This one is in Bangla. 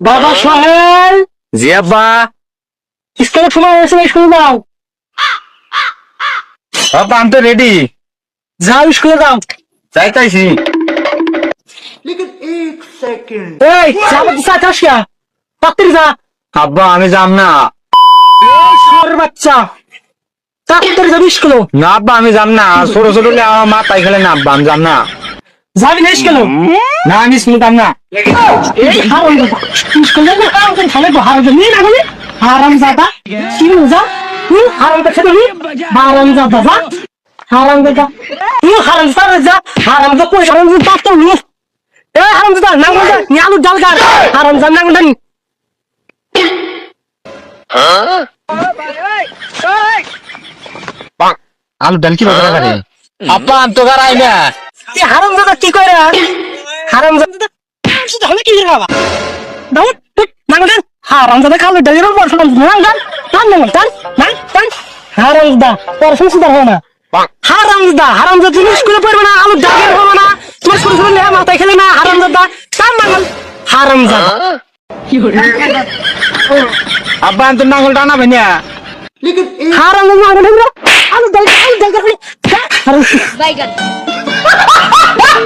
বাবা সোহেল! জি আব্বা স্কুলের সময় হয়েছে স্কুলে যাও আব্বা আমি তো রেডি যাও স্কুলে যাও। যাইতাইছি। এই যাব দিশা কাশিয়া তাড়াতাড়ি যা। আব্বা আমি যাম না। শহরের বাচ্চা। তাড়াতাড়ি যাবি স্কুলে। না আব্বা আমি যাম না। ছোট ছোট মা তাই খেলে না আব্বা আমি যাম না। যাবি না স্কুলে? না আমি স্কুল যাম না। এই হারাম স্কুলে যাবি হারাম করে হারাম নিয়ে না বলি হারাম দাদা কি যা? তুই হারাম দাদা খেতে হারাম দাদা যা। হারাম দাদা তুই হারাম দাদা যা। হারাম দাদা কই হারাম দাদা তার তো নিয়ে এ হারাম দাদা না বলতা নি আলু ডাল গার হারাম দাদা না বলতা নি আলু ডাল কি বাজার করে আব্বা আমি তো গারাই না। এ হারাম দাদা কি করে হারাম দাদা শুধু হলে কি বাবা দাও না বলতা হারাম দাদা খালো ডালের উপর শুনলাম না গান টান না টান না টান হারাম দাদা পড়াশোনা সুন্দর হবে না। হারাম দাদা হারাম দাদা তুমি স্কুলে পড়বে না আলু ডালের হবে না। তোমার ছোট ছোট লেহা মাথায় খেলে না হারাম দাদা টান না হারাম দাদা আব্বা তো নাঙ্গল টানা ভাইনা হারাম দাদা ডাল